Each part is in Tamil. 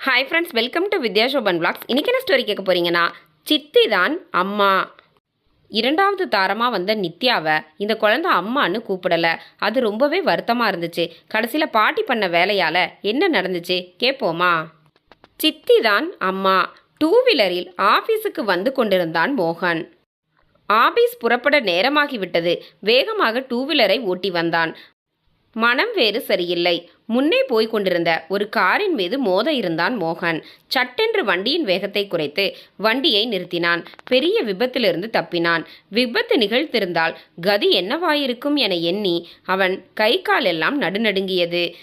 Hi friends welcome to Vidya Shoban blogs இன்றைக்கி என்ன ஸ்டோரி கேட்க போகிறீங்கன்னா சித்தி தான் அம்மா. இரண்டாவது தாரமாக வந்த நித்யாவை இந்த குழந்தை அம்மான்னு கூப்பிடலை. அது ரொம்பவே வருத்தமாக இருந்துச்சு. கடைசியில் பாட்டி பண்ண வேலையால் என்ன நடந்துச்சு? கேட்போமா சித்தி தான் அம்மா. டூ வீலரில் ஆஃபீஸுக்கு வந்து கொண்டிருந்தான் மோகன். ஆபீஸ் புறப்பட நேரமாகிவிட்டது வேகமாக டூ வீலரை ஓட்டி வந்தான். மனம் வேறு சரியில்லை. முன்னே போய்க் கொண்டிருந்த ஒரு காரின் மீது மோத இருந்தான் மோகன். சட்டென்று வண்டியின் வேகத்தை குறைத்து வண்டியை நிறுத்தினான். பெரிய விபத்திலிருந்து தப்பினான். விபத்து நிகழ்த்திருந்தால் கதி என்னவாயிருக்கும் என எண்ணி அவன் கை காலெல்லாம் நடுநடுங்கியது.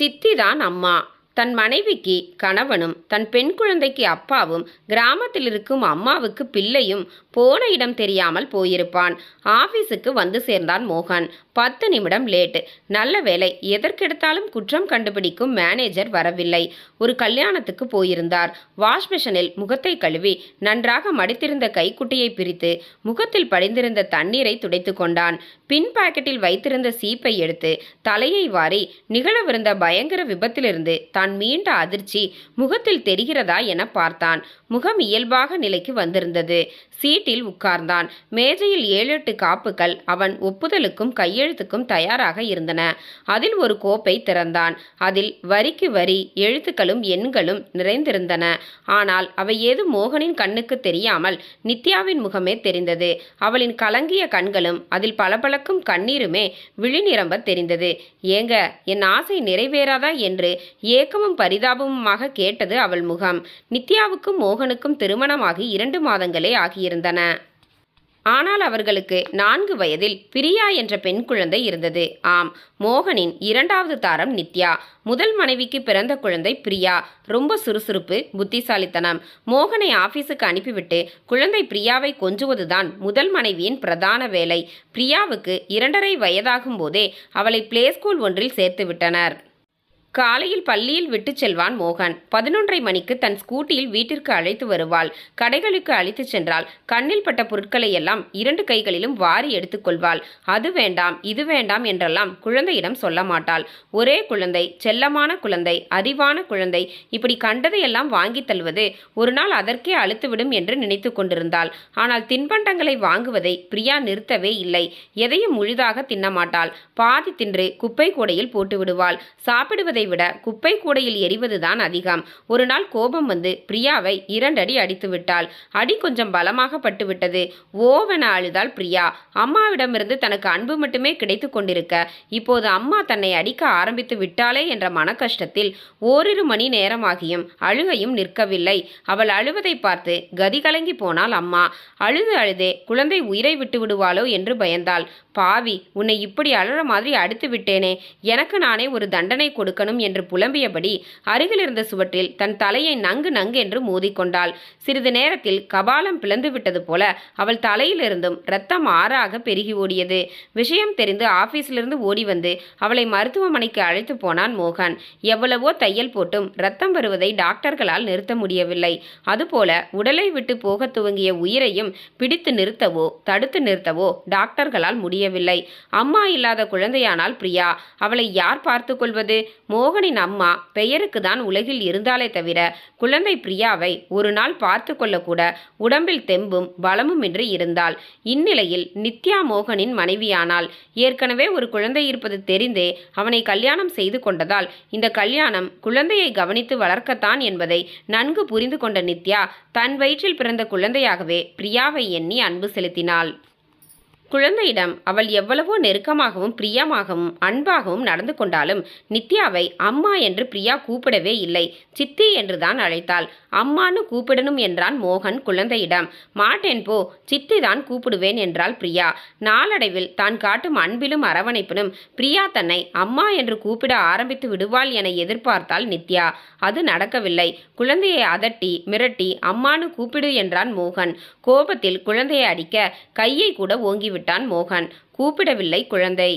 சித்திதான் அம்மா. தன் மனைவிக்கு கணவனும் தன் பெண் குழந்தைக்கு அப்பாவும் கிராமத்தில் இருக்கும் அம்மாவுக்கு பிள்ளையும் போன இடம் தெரியாமல் போயிருப்பான். ஆபீஸுக்கு வந்து சேர்ந்தான் மோகன். பத்து நிமிடம் லேட்டு. நல்ல வேலை எதற்கெடுத்தாலும் குற்றம் கண்டுபிடிக்கும் மேனேஜர் வரவில்லை. ஒரு கல்யாணத்துக்கு போயிருந்தார். வாஷ் மிஷனில் முகத்தை கழுவி நன்றாக மடித்திருந்த கைக்குட்டையை பிரித்து முகத்தில் படிந்திருந்த தண்ணீரை துடைத்து கொண்டான். பின் பாக்கெட்டில் வைத்திருந்த சீப்பை எடுத்து தலையை வாரி நிகழவிருந்த பயங்கர விபத்திலிருந்து தான் மீண்ட அதிர்ச்சி முகத்தில் தெரிகிறதா என பார்த்தான். முகம் இயல்பாக நிலைக்கு வந்திருந்தது. சீட்டில் உட்கார்ந்தான். மேஜையில் ஏழு எட்டு காப்புகள் அவன் ஒப்புதலுக்கும் கையெழுத்துக்கும் தயாராக இருந்தன. அதில் ஒரு கோப்பை திறந்தான். அதில் வரிக்கு வரி எழுத்துக்களும் எண்களும் நிறைந்திருந்தன. ஆனால் அவை ஏது மோகனின் கண்ணுக்கு தெரியாமல் நித்யாவின் முகமே தெரிந்தது. அவளின் கலங்கிய கண்களும் அதில் பளபளக்கும் கண்ணீருமே விழிநிரம்ப தெரிந்தது. ஏங்க என் ஆசை நிறைவேறாதா? என்று ஏக்கமும் பரிதாபமுமாக கேட்டது அவள் முகம். நித்யாவுக்கும் மோகனுக்கும் திருமணமாகி இரண்டு மாதங்களே இருந்தன. ஆனால் அவர்களுக்கு நான்கு வயதில் பிரியா என்ற பெண் குழந்தை இருந்தது. ஆம் மோகனின் இரண்டாவது தாரம் நித்யா. முதல் மனைவிக்கு பிறந்த குழந்தை பிரியா. ரொம்ப சுறுசுறுப்பு புத்திசாலித்தனம். மோகனை ஆபீஸுக்கு அனுப்பிவிட்டு குழந்தை பிரியாவை கொஞ்சுவதுதான் முதல் மனைவியின் பிரதான வேலை. பிரியாவுக்கு இரண்டரை வயதாகும் போதே அவளை பிளே ஸ்கூல் ஒன்றில் சேர்த்து விட்டனர். காலையில் பள்ளியில் விட்டுச் செல்வான் மோகன். பதினொன்றரை மணிக்கு தன் ஸ்கூட்டியில் வீட்டிற்கு அழைத்து வருவாள். கடைகளுக்கு அழைத்துச் சென்றால் கண்ணில் பட்ட பொருட்களை எல்லாம் இரண்டு கைகளிலும் வாரி எடுத்துக்கொள்வாள் அது வேண்டாம் இது வேண்டாம் என்றெல்லாம் குழந்தையிடம் சொல்ல மாட்டாள். ஒரே குழந்தை செல்லமான குழந்தை அறிவான குழந்தை இப்படி கண்டதையெல்லாம் வாங்கி தள்ளுவது ஒரு நாள் அதற்கே அழுத்துவிடும் என்று நினைத்து கொண்டிருந்தாள். ஆனால் தின்பண்டங்களை வாங்குவதை பிரியா நிறுத்தவே இல்லை. எதையும் முழுதாக தின்னமாட்டாள். பாதி தின்று குப்பை கூடையில் போட்டு விடுவாள் சாப்பிடுவதை விட குப்பை கூடையில் எரிவதுதான் அதிகம். ஒரு நாள் கோபம் வந்து பிரியாவை இரண்டடி அடித்து விட்டாள். அடி கொஞ்சம் பலமாக பட்டுவிட்டது. ஓவென அழுதாள் பிரியா. அம்மாவிடமிருந்து தனக்கு அன்பு மட்டுமே கிடைத்து கொண்டிருக்க இப்போது அம்மா தன்னை அடிக்க ஆரம்பித்து விட்டாளே என்ற மனக்கஷ்டத்தில் ஓரிரு மணி நேரமாகியும் அழுகையும் நிற்கவில்லை. அவள் அழுவதை பார்த்து கதி கலங்கி போனாள் அம்மா. அழுது அழுதே குழந்தை உயிரை விட்டு விடுவாளோ என்று பயந்தாள். பாவி உன்னை இப்படி அழற மாதிரி அடித்து விட்டேனே. எனக்கு நானே ஒரு தண்டனை கொடுக்கணும். என்று புலம்பியபடி அருகிலிருந்த சுவற்றில் தன் தலையை நங்கு நங்கு என்று மோதிக்கொண்டாள். சிறிது நேரத்தில் கபாலம் பிளந்து விட்டது போல அவள் தலையிலிருந்தும் ரத்தம் ஆறாக பெருகி ஓடியது. விஷயம் தெரிந்து ஆபீஸிலிருந்து ஓடி வந்து அவளை மருத்துவமனைக்கு அழைத்து போனான் மோகன். எவ்வளவோ தையல் போட்டும் ரத்தம் வருவதை டாக்டர்களால் நிறுத்த முடியவில்லை. அதுபோல உடலை விட்டு போக துவங்கிய உயிரையும் பிடித்து நிறுத்தவோ தடுத்து நிறுத்தவோ டாக்டர்களால் முடியவில்லை. அம்மா இல்லாத குழந்தையானால் பிரியா அவளை யார் பார்த்து கொள்வது? மோகனின் அம்மா பெயருக்கு தான் உலகில் இருந்தாலே தவிர குழந்தை பிரியாவை ஒரு நாள் பார்த்து கொள்ளக்கூட உடம்பில் தெம்பும் பலமுமின்றி இருந்தாள். இந்நிலையில் நித்யா மோகனின் மனைவியானாள். ஏற்கனவே ஒரு குழந்தை இருப்பது தெரிந்தே அவனை கல்யாணம் செய்து கொண்டதால் இந்த கல்யாணம் குழந்தையை கவனித்து வளர்க்கத்தான் என்பதை நன்கு புரிந்து கொண்ட நித்யா தன் வயிற்றில் பிறந்த குழந்தையாகவே பிரியாவை எண்ணி அன்பு செலுத்தினாள். குழந்தையிடம் அவள் எவ்வளவோ நெருக்கமாகவும் பிரியமாகவும் அன்பாகவும் நடந்து கொண்டாலும் நித்யாவை அம்மா என்று பிரியா கூப்பிடவே இல்லை. சித்தி என்றுதான் அழைத்தாள். அம்மான்னு கூப்பிடணும் என்றான் மோகன் குழந்தையிடம். மாட்டேன் போ சித்தி தான் கூப்பிடுவேன் என்றாள் பிரியா. நாளடைவில் தான் காட்டும் அன்பிலும் அரவணைப்பிலும் பிரியா தன்னை அம்மா என்று கூப்பிட ஆரம்பித்து விடுவாள் என எதிர்பார்த்தாள் நித்யா. அது நடக்கவில்லை. குழந்தையை அதட்டி மிரட்டி அம்மானு கூப்பிடு என்றான் மோகன். கோபத்தில் குழந்தையை அடிக்க கையை கூட ஓங்கிவிட்டான் மோகன். கூப்பிடவில்லை குழந்தை.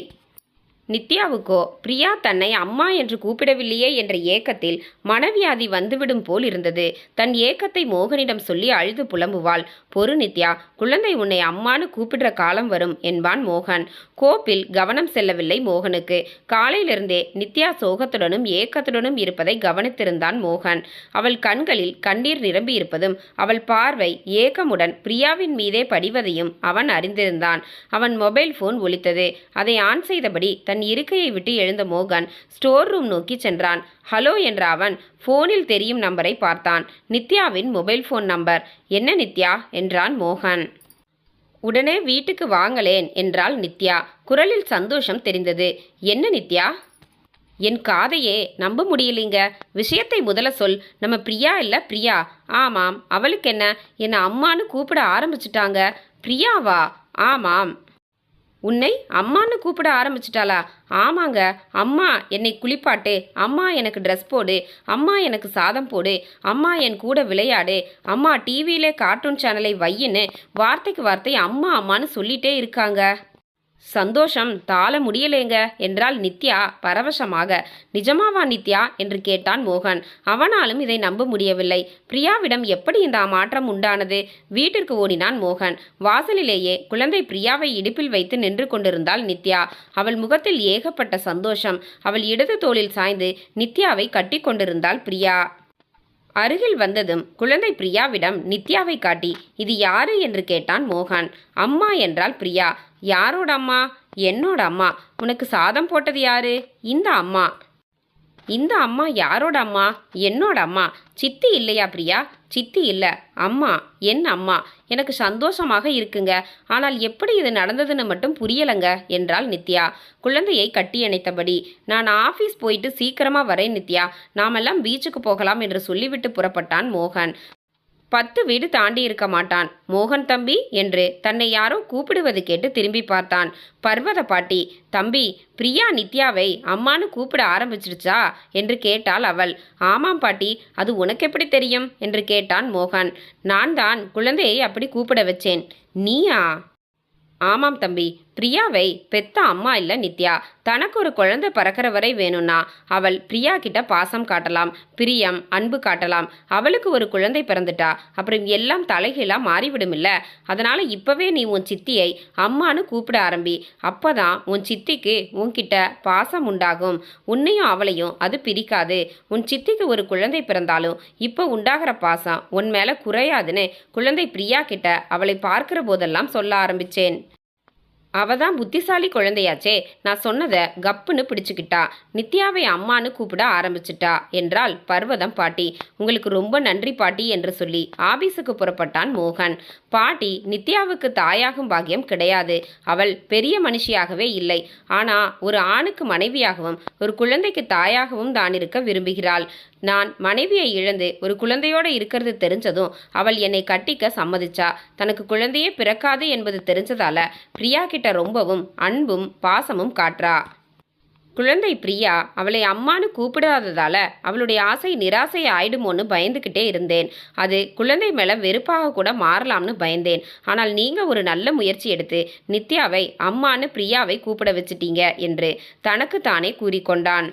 நித்யாவுக்கோ பிரியா தன்னை அம்மா என்று கூப்பிடவில்லையே என்ற ஏக்கத்தில் மனவியாதி வந்துவிடும் போல் இருந்தது. தன் ஏக்கத்தை மோகனிடம் சொல்லி அழுது புலம்புவாள். பொறு நித்யா குழந்தை உன்னை அம்மானு கூப்பிடுற காலம் வரும் என்பான் மோகன். கோப்பில் கவனம் செல்லவில்லை மோகனுக்கு. காலையிலிருந்தே நித்யா சோகத்துடனும் ஏக்கத்துடனும் இருப்பதை கவனித்திருந்தான் மோகன். அவள் கண்களில் கண்ணீர் நிரம்பி இருப்பதும் அவள் பார்வை ஏக்கமுடன் பிரியாவின் மீதே படிவதையும் அவன் அறிந்திருந்தான். அவன் மொபைல் போன் ஒலித்தது. அதை ஆன் செய்தபடி தன் இருக்கையை விட்டு எழுந்த மோகன் ஸ்டோர் ரூம் நோக்கி சென்றான். ஹலோ என்ற அவன் ஃபோனில் தெரியும் நம்பரை பார்த்தான். நித்யாவின் மொபைல் ஃபோன் நம்பர். என்ன நித்யா? என்றான் மோகன். உடனே வீட்டுக்கு வாங்களேன் என்றாள் நித்யா. குரலில் சந்தோஷம் தெரிந்தது. என்ன நித்யா? என் காதையே. நம்ப முடியலைங்க. விஷயத்தை முதல்ல சொல். நம்ம பிரியா இல்லை? பிரியா? ஆமாம். அவளுக்கு என்ன? என்னை அம்மான்னு கூப்பிட ஆரம்பிச்சிட்டாங்க. பிரியாவா? ஆமாம். உன்னை அம்மான்னு கூப்பிட ஆரம்பிச்சிட்டாளா? ஆமாங்க அம்மா என்னை குளிப்பாட்டு அம்மா எனக்கு ட்ரெஸ் போடு அம்மா எனக்கு சாதம் போடு அம்மா என் கூட விளையாடு அம்மா டிவியிலே கார்ட்டூன் சேனலை வையின்னு வார்த்தைக்கு வார்த்தை அம்மா அம்மான்னு சொல்லிட்டே இருக்காங்க. சந்தோஷம் தாழ முடியலேங்க என்றாள் நித்யா பரவசமாக. நிஜமாவா நித்யா? என்று கேட்டான் மோகன். அவனாலும் இதை நம்ப முடியவில்லை. பிரியாவிடம் எப்படி இந்த மாற்றம் உண்டானது? வீட்டிற்கு ஓடினான் மோகன். வாசலிலேயே குழந்தை பிரியாவை இடுப்பில் வைத்து நின்று கொண்டிருந்தாள் நித்யா. அவள் முகத்தில் ஏகப்பட்ட சந்தோஷம். அவள் இடது தோளில் சாய்ந்து நித்யாவை கட்டி கொண்டிருந்தாள் பிரியா. அருகில் வந்ததும் குழந்தை பிரியாவிடம் நித்யாவை காட்டி இது யாரு? என்று கேட்டான் மோகன். அம்மா என்றால் பிரியா. யாரோட அம்மா? என்னோட அம்மா. உனக்கு சாதம் போட்டது யாரு? இந்த அம்மா. இந்த அம்மா யாரோட அம்மா? என்னோட அம்மா. சித்தி இல்லையா பிரியா? சித்தி இல்லை. அம்மா என் அம்மா. எனக்கு சந்தோஷமாக இருக்குங்க. ஆனால் எப்படி இது நடந்ததுன்னு மட்டும் புரியலைங்க என்றாள் நித்யா. குழந்தையை கட்டி அணைத்தபடி. நான் ஆஃபீஸ் போயிட்டு சீக்கிரமாக வரேன் நித்யா. நாமெல்லாம் பீச்சுக்கு போகலாம் என்று சொல்லிவிட்டு புறப்பட்டான் மோகன். பத்து வீடு தாண்டி இருக்க மாட்டான். மோகன் தம்பி என்று தன்னை யாரோ கூப்பிடுவது கேட்டு திரும்பி பார்த்தான். பர்வத பாட்டி தம்பி பிரியா நித்யாவை அம்மானு கூப்பிட ஆரம்பிச்சிடுச்சா? என்று கேட்டாள் அவள். ஆமாம் பாட்டி அது உனக்கு எப்படி தெரியும்? என்று கேட்டான் மோகன். நான் தான் குழந்தையை அப்படி கூப்பிட வச்சேன். நீயா? ஆமாம் தம்பி பிரியாவை பெத்த அம்மா இல்லை நித்யா. தனக்கு ஒரு குழந்தை பறக்கிற வரை வேணும்னா அவள் பிரியா கிட்ட பாசம் காட்டலாம் பிரியம் அன்பு காட்டலாம். அவளுக்கு ஒரு குழந்தை பிறந்துட்டா அப்புறம் எல்லாம் தலைகீழாக மாறிவிடும் இல்லை. அதனால் இப்போவே நீ உன் சித்தியை அம்மான்னு கூப்பிட ஆரம்பி. அப்பதான் உன் சித்திக்கு உன்கிட்ட பாசம் உண்டாகும். உன்னையும் அவளையும் அது பிரிக்காது. உன் சித்திக்கு ஒரு குழந்தை பிறந்தாலும் இப்போ உண்டாகிற பாசம் உன் மேலே குறையாதுன்னு குழந்தை பிரியா கிட்ட அவளை பார்க்கிற போதெல்லாம் சொல்ல ஆரம்பிச்சேன். அவ தான் புத்திசாலி குழந்தையாச்சே. நான் சொன்னதை கப்புன்னு பிடிச்சுக்கிட்டா. நித்யாவை அம்மான்னு கூப்பிட ஆரம்பிச்சிட்டா என்றால் பர்வதம் பாட்டி. உங்களுக்கு ரொம்ப நன்றி பாட்டி என்று சொல்லி ஆபீஸுக்கு புறப்பட்டான் மோகன். பாட்டி நித்யாவுக்கு தாயாகும் பாக்கியம் கிடையாது. அவள் பெரிய மனுஷியாகவே இல்லை. ஆனா ஒரு ஆணுக்கு மனைவியாகவும் ஒரு குழந்தைக்கு தாயாகவும் தான் இருக்க விரும்புகிறாள். நான் மனைவியை இழந்து ஒரு குழந்தையோட இருக்கிறது தெரிஞ்சதும் அவள் என்னை கட்டிக்க சம்மதிச்சா. தனக்கு குழந்தையே பிறக்காது என்பது தெரிஞ்சதால பிரியா கிட்ட ரொம்பவும் அன்பும் பாசமும் காட்டுறா குழந்தை பிரியா அவளை அம்மானு கூப்பிடாததால அவளுடைய ஆசை நிராசை ஆயிடுமோன்னு பயந்துக்கிட்டே இருந்தேன். அது குழந்தை மேலே வெறுப்பாக கூட மாறலாம்னு பயந்தேன். ஆனால் நீங்கள் ஒரு நல்ல முயற்சி எடுத்து நித்யாவை அம்மானு பிரியாவை கூப்பிட வச்சிட்டீங்க என்று தனக்கு தானே கூறிக்கொண்டான்.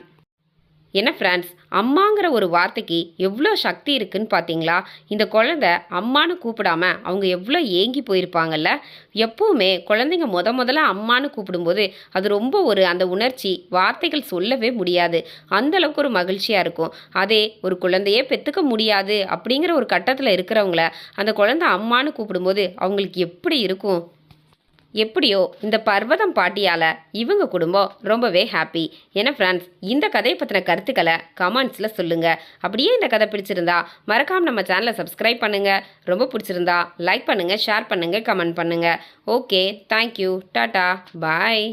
என்ன ஃப்ரெண்ட்ஸ் அம்மாங்கிற ஒரு வார்த்தைக்கு எவ்வளோ சக்தி இருக்குன்னு பார்த்தீங்களா இந்த குழந்தை அம்மானு கூப்பிடாம அவங்க எவ்வளோ ஏங்கி போயிருப்பாங்கல்ல? எப்போவுமே குழந்தைங்க முத முதல்ல அம்மானு கூப்பிடும்போது அது ரொம்ப ஒரு அந்த உணர்ச்சி வார்த்தைகள் சொல்லவே முடியாது. அந்த அளவுக்கு ஒரு மகிழ்ச்சியாக இருக்கும். அதே ஒரு குழந்தையே பெற்றுக்க முடியாது அப்படிங்கிற ஒரு கட்டத்தில் இருக்கிறவங்கள அந்த குழந்தை அம்மானு கூப்பிடும்போது அவங்களுக்கு எப்படி இருக்கும்? எப்படியோ இந்த பர்வதம் பாட்டியால் இவங்க குடும்பம் ரொம்பவே ஹாப்பி ஏன்னா ஃப்ரெண்ட்ஸ் இந்த கதையை பற்றின கருத்துக்களை கமெண்ட்ஸில் சொல்லுங்கள் அப்படியே இந்த கதை பிடிச்சிருந்தா மறக்காமல் நம்ம சேனலை சப்ஸ்கிரைப் பண்ணுங்கள் ரொம்ப பிடிச்சிருந்தா லைக் பண்ணுங்கள் ஷேர் பண்ணுங்கள் கமெண்ட் பண்ணுங்கள் ஓகே தேங்க்யூ டாட்டா பாய்